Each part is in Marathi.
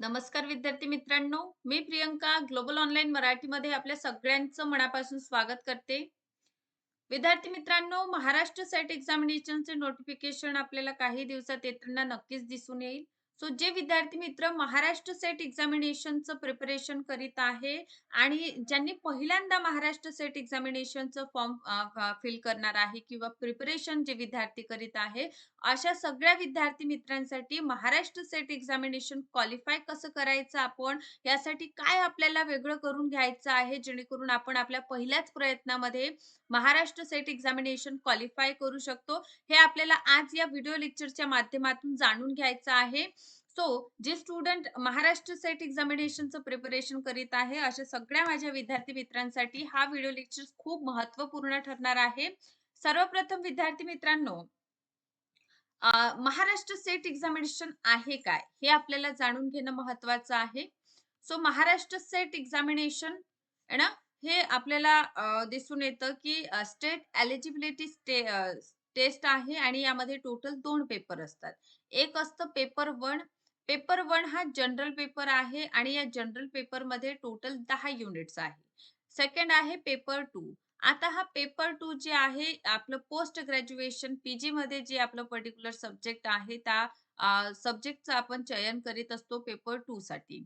नमस्कार विद्यार्थी मित्रांनो मी प्रियंका ग्लोबल ऑनलाईन मराठीमध्ये आपल्या सगळ्यांचं मनापासून स्वागत करते. विद्यार्थी मित्रांनो महाराष्ट्र सेट एक्झामिनेशनचे नोटिफिकेशन आपल्याला काही दिवसात येताना नक्कीच दिसून येईल. सो जे विद्यार्थी मित्र महाराष्ट्र सेट एक्झामिनेशनचं प्रिपरेशन करीत आहे आणि ज्यांनी पहिल्यांदा महाराष्ट्र सेट एक्झामिनेशनचं फॉर्म फिल करणार आहे किंवा प्रिपरेशन जे विद्यार्थी करीत आहे अशा सगळ्या विद्यार्थी मित्रांसाठी महाराष्ट्र सेट एक्झामिनेशन क्वालिफाय कसं करायचं आपण यासाठी काय आपल्याला वेगळं करून घ्यायचं आहे जेणेकरून आपण आपल्या पहिल्याच प्रयत्नामध्ये महाराष्ट्र सेट एक्झामिनेशन क्वालिफाय करू शकतो हे आपल्याला आज या व्हिडिओ लेक्चरच्या माध्यमातून जाणून घ्यायचं आहे. सो जे स्टुडंट महाराष्ट्र सेट एक्झामिनेशनचं प्रिपरेशन करीत आहे अशा सगळ्या माझ्या विद्यार्थी मित्रांसाठी हा व्हिडिओ लेक्चर खूप महत्त्वपूर्ण ठरणार आहे. सर्वप्रथम विद्यार्थी मित्रांनो महाराष्ट्र सेट एक्झामिनेशन आहे काय? हे आपल्याला जाणून घेणं महत्वाचं आहे. सो महाराष्ट्र सेट एक्झामिनेशन ना? हे आपल्याला दिसून येतं की स्टेट एलिजिबिलिटी स्टे टेस्ट आहे आणि यामध्ये टोटल दोन पेपर असतात. एक असतं पेपर वन पेपर वन हा जनरल पेपर आहे आणि या जनरल पेपरमध्ये टोटल दहा युनिट्स आहे. सेकंड आहे पेपर टू. आता हा पेपर टू जे आहे आपलं पोस्ट ग्रॅज्युएशन पीजी मध्ये जे आपलं पर्टिक्युलर सब्जेक्ट आहे त्या सब्जेक्टचं आपण चयन करीत असतो पेपर टू साठी.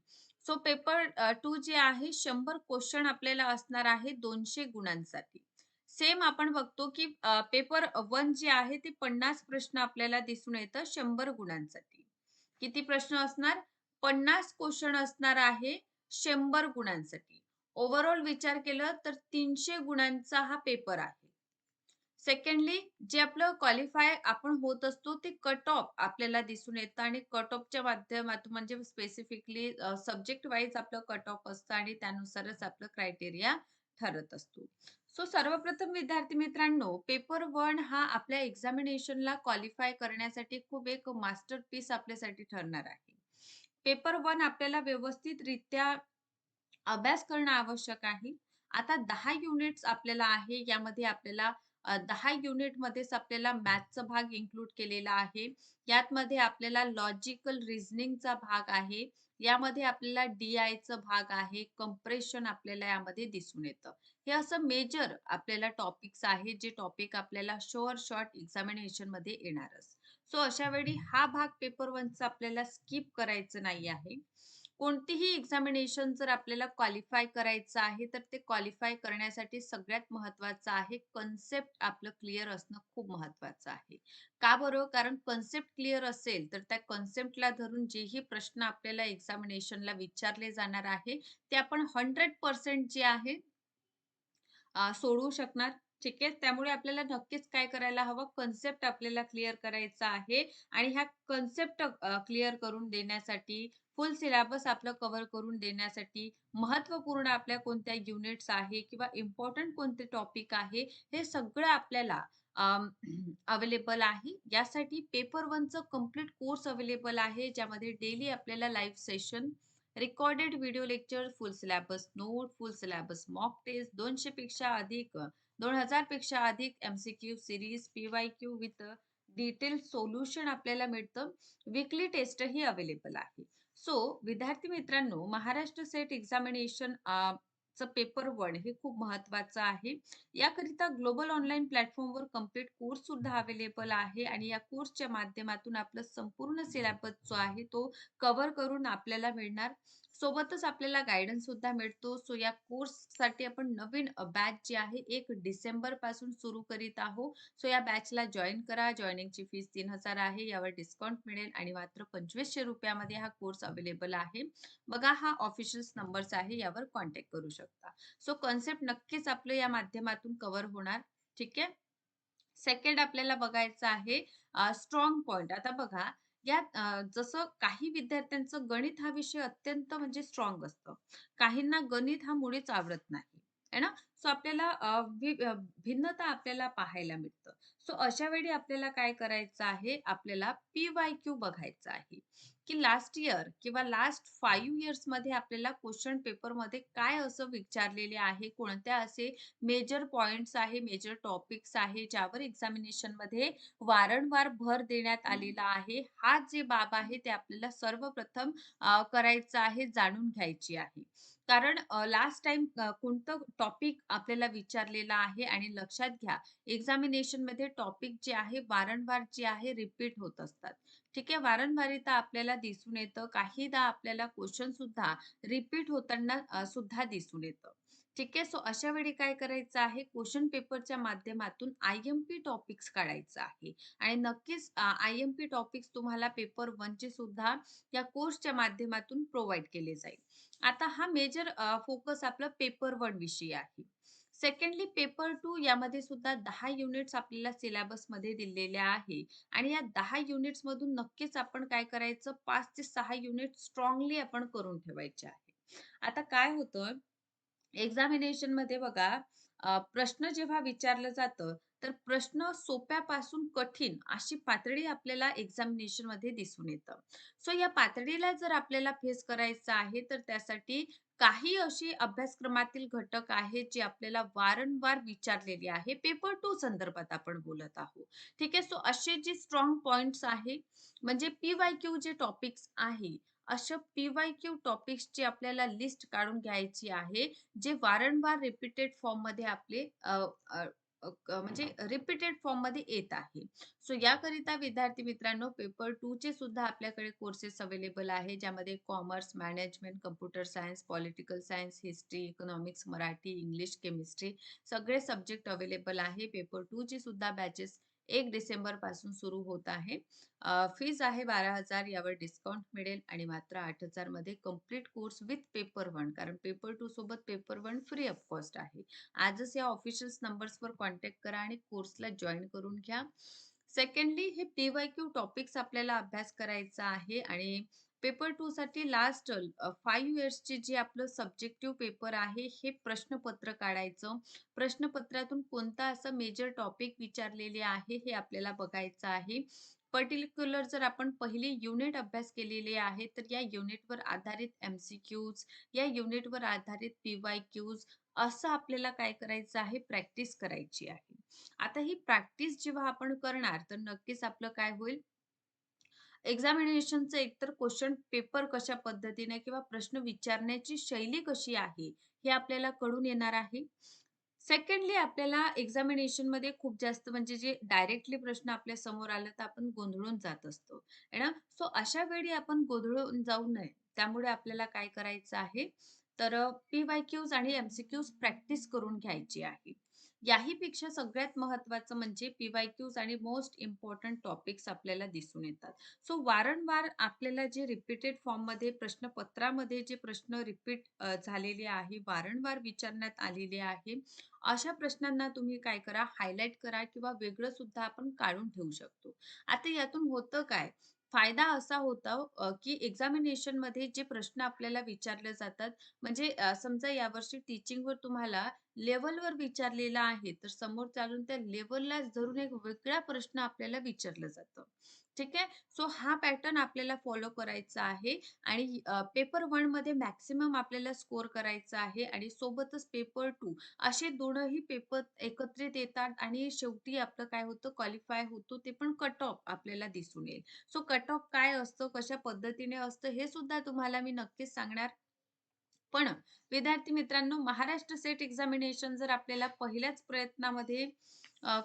सो पेपर टू जे आहे शंभर क्वेश्चन आपल्याला असणार आहे दोनशे गुणांसाठी. सेम आपण बघतो की पेपर वन जे आहे ते पन्नास प्रश्न आपल्याला दिसून येतं शंभर गुणांसाठी. किती प्रश्न असणार? पन्नास क्वेश्चन असणार आहे शंभर गुणांसाठी. ओव्हरऑल विचार केलं तर तीनशे गुणांचा हा पेपर आहे. सेकंडली जे आपलं क्वालिफाय आपण होत असतो ते कट ऑफ आपल्याला दिसून येतं आणि कट ऑफच्या माध्यमातून म्हणजे स्पेसिफिकली सब्जेक्ट वाईज आपलं कट ऑफ असतं आणि त्यानुसारच आपलं क्रायटेरिया ठरत असतो. सो सर्वप्रथम विद्यार्थी मित्रांनो पेपर वन हा आपल्या एक्झामिनेशनला क्वालिफाय करण्यासाठी खूप एक मास्टर पीस आपल्यासाठी ठरणार आहे. पेपर वन आपल्याला व्यवस्थितरित्या अभ्यास करणं आवश्यक आहे. आता दहा युनिट्स आपल्याला आहे यामध्ये आपल्याला दहा युनिट मध्येच आपल्याला मॅथचा भाग इन्क्लूड केलेला आहे. यात मध्ये आपल्याला लॉजिकल रिझनिंगचा भाग आहे. यामध्ये आपल्याला डी आयचा भाग आहे. कंप्रेशन आपल्याला यामध्ये दिसून येतं. हे असं मेजर आपल्याला टॉपिक्स आहे जे टॉपिक आपल्याला शॉर्ट शॉर्ट एक्झामिनेशनमध्ये येणारच. सो अशा वेळी हा भाग पेपर वनचा आपल्याला स्किप करायचं नाही आहे. कोणतीही एक्झामिनेशन जर आपल्याला क्वालिफाय करायचं आहे तर ते क्वालिफाय करण्यासाठी सगळ्यात महत्वाचं आहे कन्सेप्ट आपलं क्लिअर असणं खूप महत्वाचं आहे. का बरं? कारण कन्सेप्ट क्लिअर असेल तर त्या कन्सेप्टला धरून जेही प्रश्न आपल्याला एक्झामिनेशनला विचारले जाणार आहे ते आपण हंड्रेड पर्सेंट जे आहे सोडवू शकणार. ठीक आहे? त्यामुळे आपल्याला नक्कीच काय करायला हवं? कन्सेप्ट आपल्याला क्लिअर करायचा आहे आणि ह्या कन्सेप्ट क्लिअर करून देण्यासाठी फुल सिलेबस आपलं कव्हर करून देण्यासाठी महत्त्वपूर्ण आपल्या कोणत्या युनिट्स आहे किंवा इम्पॉर्टंट कोणते टॉपिक आहे हे सगळं आपल्याला अवेलेबल आहे. यासाठी पेपर वनचं कंप्लीट कोर्स अवेलेबल आहे ज्यामध्ये डेली आपल्याला live session recorded video lecture full syllabus note full syllabus mock test दोनशे पेक्षा अधिक दोन हजारपेक्षा अधिक MCQ series PY Q with detail solution आपल्याला मिळतं. वीकली टेस्ट ही अवेलेबल आहे. सो विद्यार्थी मित्रांनो Maharashtra SET examination paper one हे खूप महत्वाचं आहे. याकरिता ग्लोबल ऑनलाईन प्लॅटफॉर्मवर कंप्लीट कोर्स सुद्धा अवेलेबल आहे आणि या कोर्सच्या माध्यमातून आपला संपूर्ण सिलेबस जो आहे तो कव्हर करून आपल्याला मिळणार. सोबतच आपल्याला गायडन्स सुद्धा मिळतो. सो या कोर्ससाठी आपण नवीन बॅच जी आहे एक डिसेंबरपासून सुरू करीत आहोत सो या बॅचला जॉईन करा. जॉईनिंगची फीस तीन हजार आहे. यावर डिस्काउंट मिळेल आणि मात्र पंचवीसशे रुपयामध्ये हा कोर्स अवेलेबल आहे. बघा हा ऑफिशियल नंबर्स आहे. यावर कॉन्टॅक्ट करू शकता. सो कॉन्सेप्ट नक्कीच आपलं या माध्यमातून कव्हर होणार. ठीक आहे? सेकंड आपल्याला बघायचं आहे स्ट्रॉंग पॉइंट आता बघा यात जसं काही विद्यार्थ्यांचं गणित हा विषय अत्यंत म्हणजे स्ट्रॉंग असतं. काहींना गणित हा मुळीच आवडत नाही. आहे ना? सो आपल्याला भिन्नता आपल्याला पाहायला मिळतं. सो अशा वेळी आपल्याला काय करायचं आहे? आपल्याला पी वाय क्यू बघायचं आहे. की लास्ट इयर किंवा लास्ट फाईव्ह इयर्समध्ये आपल्याला क्वेश्चन पेपरमध्ये काय असं विचारलेले आहे, कोणत्या असे मेजर पॉइंट्स आहे, मेजर टॉपिक्स आहे, ज्यावर एक्झामिनेशनमध्ये वारंवार भर देण्यात आलेला आहे. हा जे बाब आहे ते आपल्याला सर्वप्रथम करायचं आहे, जाणून घ्यायची आहे. कारण लास्ट टाइम कोणतं टॉपिक आपल्याला विचारलेलं आहे आणि लक्षात घ्या एक्झामिनेशनमध्ये टॉपिक जे आहे वारंवार जे आहे रिपीट होत असतात. ठीक आहे. वारंवारिता आपल्याला दिसून येतं. काहीदा आपल्याला क्वेश्चन सुद्धा रिपीट होताना सुद्धा दिसून येतं. ठीक आहे. सो अशा वेळी काय करायचं आहे क्वेश्चन पेपरच्या माध्यमातून आय-एम-पी टॉपिक्स काढायचं आहे आणि नक्कीच आय-एम-पी टॉपिक्स तुम्हाला पेपर 1 चे सुद्धा या कोर्सच्या माध्यमातून प्रोव्हाइड केले जाईल. आता हा मेजर फोकस आपला पेपर वन विषयी आहे. सेकंडली पेपर टू यामध्ये सुद्धा दहा युनिट्स आपल्याला सिलेबसमध्ये दिलेले आहे आणि या 10 युनिट्समधून नक्कीच आपण काय करायचं पाच ते सहा युनिट स्ट्रॉंगली आपण करून ठेवायचे आहे. आता काय होतं एक्झामिनेशनमध्ये बघा प्रश्न जेव्हा विचारलं जातं, तर प्रश्न सोप्यापासून कठीण अशी पातळी आपल्याला एक्झामिनेशनमध्ये दिसून येतं. सो या पातळीला जर आपल्याला फेस करायचं आहे, तर त्यासाठी काही अशी अभ्यासक्रमातील घटक आहेत, जे आपल्याला वारंवार विचारलेली आहे. पेपर टू संदर्भात आपण बोलत आहोत. ठीक आहे. सो असे जे स्ट्रॉंग पॉइंट्स आहे, म्हणजे पी-वाय-क्यू जे टॉपिक्स आहे, अशा पी-वाय-क्यू टॉपिक्सची आपल्याला लिस्ट काढून घ्यायची आहे, जे वारंवार रिपीटेड फॉर्ममध्ये आपले म्हणजे रिपीटेड फॉर्ममध्ये येत आहे. सो याकरिता विद्यार्थी मित्रांनो पेपर टू चे सुद्धा आपल्याकडे कोर्सेस अवेलेबल आहे, ज्यामध्ये commerce, management, computer science, political science, history, economics, Marathi, English, chemistry सगळे सब्जेक्ट अवेलेबल आहे. पेपर टू ची सुद्धा बॅचेस एक डिसेंबरपासून सुरू होत आहे. फीज आहे बारा हजार यावर डिस्काउंट मिळेल आणि मात्र आठ हजारमध्ये complete course with paper one कारण पेपर टू सोबत paper one free of cost आहे. आजच या ऑफिशियल नंबर्सवर कॉन्टॅक्ट करा आणि कोर्सला जॉईन करून घ्या. सेकंडली हे पी-वाय-क्यू टॉपिक्स आपल्याला अभ्यास करायचा आहे आणि पेपर टू साठी लास्ट फाईव्ह इयर्सचे जे आपलं सब्जेक्टिव्ह पेपर आहे, हे प्रश्नपत्र काढायचं. प्रश्नपत्रातून कोणता असा मेजर टॉपिक विचारलेले आहे, हे आपल्याला बघायचं आहे. पर्टिक्युलर जर आपण पहिले युनिट अभ्यास केलेले आहे, तर या युनिटवर आधारित एम-सी-क्यूज, या युनिटवर आधारित पी-वाय-क्यूज असं आपल्याला काय करायचं आहे, प्रॅक्टिस करायची आहे. आता ही प्रॅक्टिस जेव्हा आपण करणार, तर नक्कीच आपलं काय होईल एक्झामिनेशनचं एकतर क्वेश्चन पेपर कशा पद्धतीने किंवा प्रश्न विचारण्याची शैली कशी आहे, हे आपल्याला कळून येणार आहे. सेकंडली आपल्याला एक्झामिनेशनमध्ये खूप जास्त म्हणजे जे डायरेक्टली प्रश्न आपल्यासमोर आला, तर आपण गोंधळून जात असतो, ना. सो अशा वेळी आपण गोंधळून जाऊ नये, त्यामुळे आपल्याला काय करायचं आहे, तर पी-वाय-क्यूज आणि एम-सी-क्यूज प्रॅक्टिस करून घ्यायची आहे. याही पेक्षा सगळ्यात महत्त्वाचं म्हणजे पी-वाय-क्यूज आणि मोस्ट इम्पॉर्टंट टॉपिक्स आपल्याला दिसून येतात. सो वारंवार आपल्याला जे रिपीटेड फॉर्ममध्ये प्रश्नपत्रामध्ये जे प्रश्न रिपीट झालेले आहे, वारंवार विचारण्यात आलेले आहे, अशा प्रश्नांना तुम्ही काय करा, हायलाईट करा किंवा वेगळं सुद्धा आपण काढून ठेवू शकतो. आता यातून होतं काय, फायदा असा होता की की एक्झामिनेशनमध्ये जे प्रश्न आपल्याला विचारले जातात, म्हणजे समजा यावर्षी टीचिंगवर तुम्हाला लेवलवर विचारलेला आहे, तर समोर चालून त्या लेवलला धरून एक वेगळा प्रश्न आपल्याला विचारलं जातं. ठीक आहे. सो हा पॅटर्न आपल्याला फॉलो करायचा आहे आणि पेपर वनमध्ये मॅक्सिमम आपल्याला स्कोर करायचा आहे आणि सोबतच पेपर टू असे दोनही पेपर एकत्रित येतात आणि शेवटी आपलं काय होतं क्वालिफाय होतो, ते पण कट ऑफ आपल्याला दिसून येईल. सो कट ऑफ काय असतं, कशा पद्धतीने असतं, हे सुद्धा तुम्हाला मी नक्कीच सांगणार. पण विद्यार्थी मित्रांनो, महाराष्ट्र सेट एक्झामिनेशन जर आपल्याला पहिल्याच प्रयत्नामध्ये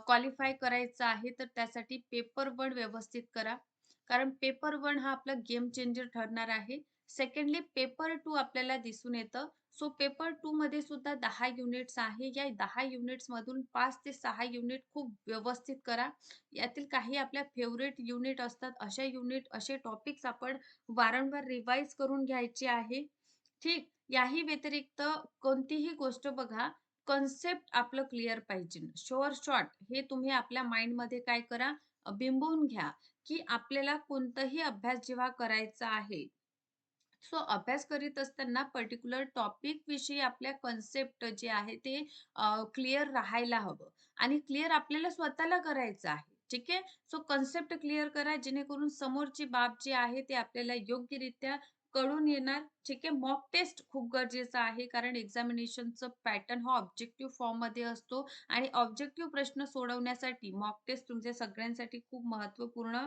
क्वालिफाय करायचं आहे, तर त्यासाठी पेपर वन व्यवस्थित करा. कारण पेपर वन हा आपला गेम चेंजर ठरणार आहे. सेकंडली पेपर टू आपल्याला दिसून येतं. सो पेपर टू मध्ये सुद्धा दहा युनिट्स आहे. या दहा युनिट्स मधून पाच ते सहा युनिट खूप व्यवस्थित करा. यातील काही आपल्या फेवरेट युनिट असतात. अशा युनिट, असे टॉपिक्स आपण वारंवार रिवाइज करून घ्यायचे आहे. ठीक. याही व्यतिरिक्त कोणतीही गोष्ट बघा, कन्सेप्ट आपलं क्लिअर पाहिजे. शोअर शॉर्ट हे तुम्ही आपल्या माइंडमध्ये काय करा, बिंबवून घ्या, की आपल्याला कोणताही अभ्यास जेव्हा करायचा आहे, सो अभ्यास करीत असताना पर्टिक्युलर टॉपिक विषयी आपल्या कन्सेप्ट जे आहे ते क्लिअर राहायला हवं आणि क्लिअर आपल्याला स्वतःला करायचं आहे. ठीक आहे. सो कन्सेप्ट क्लिअर करा जेणेकरून समोरची बाब जी आहे ते आपल्याला योग्यरित्या कळून येणार. ठीक आहे. मॉक टेस्ट खूप गरजेचं आहे कारण एक्झामिनेशनचं पॅटर्न हा ऑब्जेक्टिव्ह फॉर्ममध्ये असतो आणि ऑब्जेक्टिव्ह प्रश्न सोडवण्यासाठी मॉक टेस्ट तुमच्या सगळ्यांसाठी खूप महत्त्वपूर्ण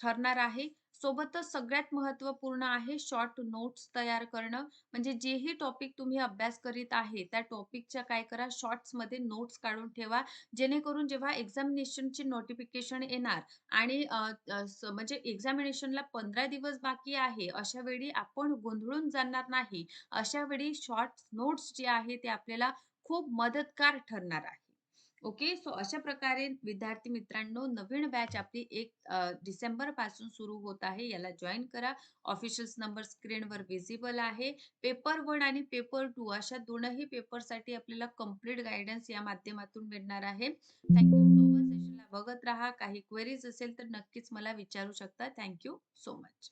ठरणार आहे. सोबतच सगळ्यात महत्त्वपूर्ण आहे शॉर्ट नोट्स तयार करणं. म्हणजे जेही टॉपिक तुम्ही अभ्यास करीत आहे, त्या टॉपिकच्या काय करा शॉर्ट्समध्ये नोट्स काढून ठेवा. जेणेकरून जेव्हा एक्झामिनेशनची नोटिफिकेशन येणार आणि म्हणजे एक्झामिनेशनला 15 दिवस बाकी आहे, अशा वेळी आपण गोंधळून जाणार नाही. अशा वेळी शॉर्ट नोट्स जे आहे ते आपल्याला खूप मदतगार ठरणार आहे. ओके. सो अशा प्रकारे विद्यार्थी मित्रांनो नवीन बॅच आपली एक डिसेंबरपासून सुरू होत आहे. याला जॉईन करा. ऑफिशियल नंबर स्क्रीनवर व्हिजिबल आहे. पेपर वन आणि पेपर टू अशा दोनही पेपरसाठी आपल्याला कंप्लीट गायडन्स या माध्यमातून मिळणार आहे. Thank you so much. सेशनला बघत राहा. काही क्वेरीज असेल तर नक्कीच मला विचारू शकता. Thank you so much.